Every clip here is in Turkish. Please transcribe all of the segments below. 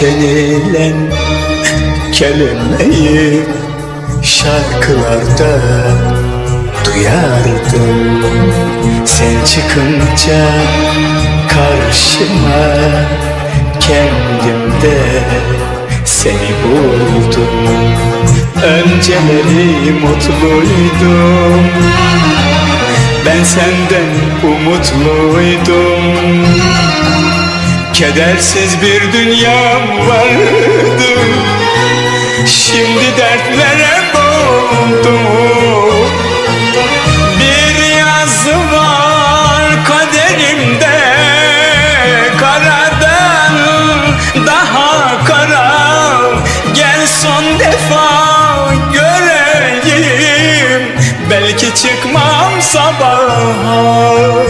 denilen kelimeyi şarkılarda duyardım. Sen çıkınca karşıma kendimde seni buldum. Önceleri mutluydum. Ben senden umutluydum Kedersiz bir dünyam vardı. Şimdi dertlere boğuldum. Bir yazı var kaderimde. Karadan daha kara Gel son defa göreyim. Belki çıkmam sabaha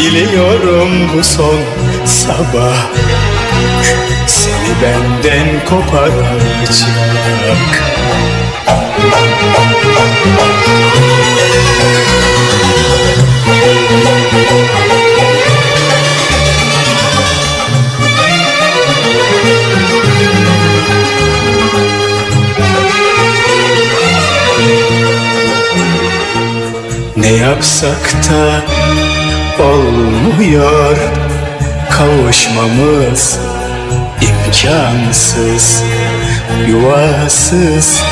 Biliyorum bu son sabah. Seni benden koparacak Ne yapsak da olmuyor Kavuşmamız imkansız. Yuvasız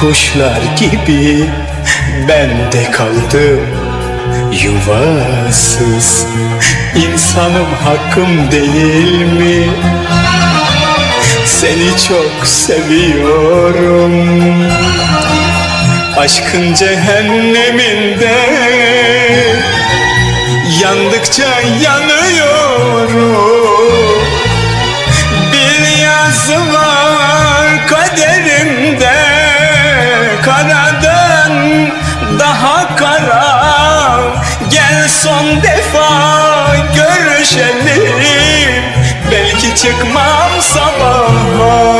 kuşlar gibi ben de kaldım Yuvasız. İnsanım hakkım değil mi? Seni çok seviyorum. Aşkın cehenneminde Yandıkça yanıyorum. Bir yazı var kaderimde. Karadan daha kara. Gel son defa görüşelim. Belki çıkmam sabaha.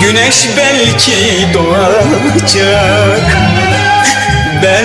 Güneş belki doğacak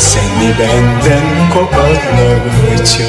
Seni benden koparacak